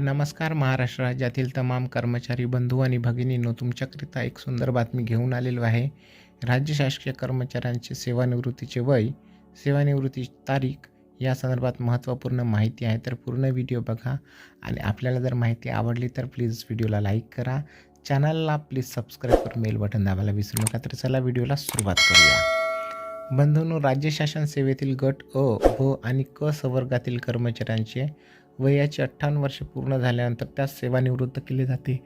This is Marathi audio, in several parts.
नमस्कार महाराष्ट्र राज्यातील तमाम कर्मचारी बंधू आणि भगिनींनो तुमच्याकरिता एक सुंदर बातमी घेऊन आलेलो आहे. राज्य शासकीय कर्मचाऱ्यांचे सेवानिवृत्तीचे वय सेवानिवृत्तीची तारीख या संदर्भात महत्त्वपूर्ण माहिती आहे तर पूर्ण व्हिडिओ बघा आणि आपल्याला जर माहिती आवडली तर प्लीज व्हिडिओला लाईक करा. चॅनलला प्लीज सबस्क्राईब करून मेल बटन दाबायला विसरू नका. तर चला व्हिडिओला सुरुवात करूया. बंधूंनो राज्य शासन सेवेतील गट अ भ आणि क संवर्गातील कर्मचाऱ्यांचे वयाची अठ्ठावन्न वर्षे पूर्ण झाल्यानंतर त्यास सेवानिवृत्त केले जाते.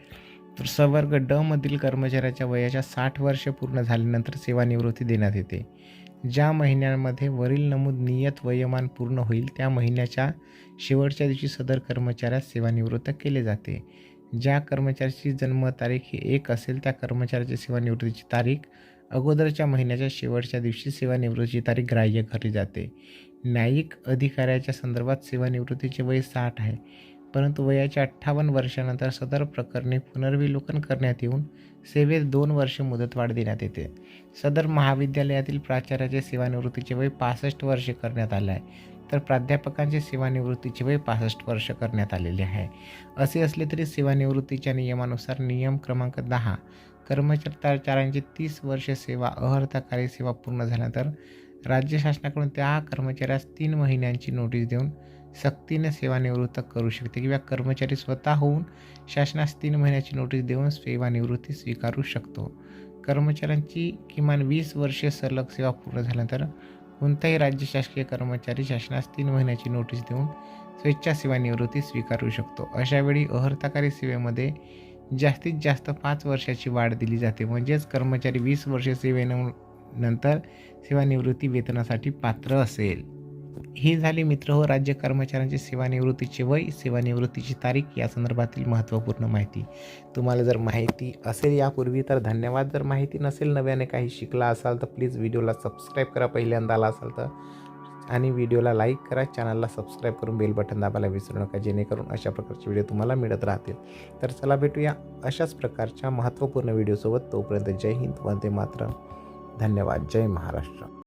तर सवर्ग ड मधील कर्मचाऱ्याच्या वयाच्या साठ वर्षे पूर्ण झाल्यानंतर सेवानिवृत्ती देण्यात येते. ज्या महिन्यांमध्ये वरील नमूद नियत वयोमान पूर्ण होईल त्या महिन्याच्या शेवटच्या दिवशी सदर कर्मचाऱ्यास सेवानिवृत्त केले जाते. ज्या कर्मचाऱ्याची जन्मतारीख ही एक असेल त्या कर्मचाऱ्याची सेवानिवृत्तीची तारीख अगोदरच्या महिन्याच्या शेवटच्या दिवशी सेवानिवृत्तीची तारीख ग्राह्य धरली जाते. न्यायिक अधिकाऱ्याच्या संदर्भात सेवानिवृत्तीचे वय साठ आहे. परंतु वयाच्या अठ्ठावन्न वर्षानंतर सदर प्रकरणी पुनर्विलोकन करण्यात येऊन सेवेत दोन वर्षे मुदतवाढ देण्यात येते. सदर महाविद्यालयातील प्राचार्याचे सेवानिवृत्तीचे वय पासष्ट वर्षे करण्यात आले आहे. तर प्राध्यापकांचे सेवानिवृत्तीचे वय पासष्ट वर्ष करण्यात आलेले आहे. असे असले तरी सेवानिवृत्तीच्या नियमानुसार नियम क्रमांक दहा कर्मचाऱ्यांची तीस वर्ष सेवा अहर्ताकारी सेवा पूर्ण झाल्यानंतर राज्य शासनाकडून त्या कर्मचाऱ्यास तीन महिन्यांची नोटीस देऊन सक्तीने सेवानिवृत्त करू शकते किंवा कर्मचारी स्वतः होऊन शासनास तीन महिन्याची नोटीस देऊन सेवानिवृत्ती स्वीकारू शकतो. कर्मचाऱ्यांची किमान वीस वर्षे सलग सेवा पूर्ण झाल्यानंतर कोणताही राज्य शासकीय कर्मचारी शासनास तीन महिन्याची नोटीस देऊन स्वेच्छा सेवानिवृत्ती स्वीकारू शकतो. अशावेळी अहर्ताकारी सेवेमध्ये जास्तीत जास्त पाच वर्षाची वाढ दिली जाते. म्हणजेच कर्मचारी वीस वर्ष सेवेनं नंतर सेवानिवृत्ती वेतनासाठी पात्र असेल. ही झाली मित्र हो राज्य कर्मचाऱ्यांची सेवानिवृत्तीचे वय सेवानिवृत्तीची तारीख या संदर्भातील महत्त्वपूर्ण माहिती. तुम्हाला जर माहिती असेल यापूर्वी तर धन्यवाद. जर माहिती नसेल नव्याने काही शिकला असाल तर प्लीज व्हिडिओला सबस्क्राईब करा. पहिल्यांदा आला असाल तर आणि व्हिडिओला लाईक करा चॅनलला सबस्क्राईब करून बेल बटन दाबायला विसरू नका जेणेकरून अशा प्रकारचे व्हिडिओ तुम्हाला मिळत राहतील. तर चला भेटूया अशाच प्रकारच्या महत्त्वपूर्ण व्हिडिओसोबत. तोपर्यंत जय हिंद वंदे मात्र धन्यवाद. जय महाराष्ट्र.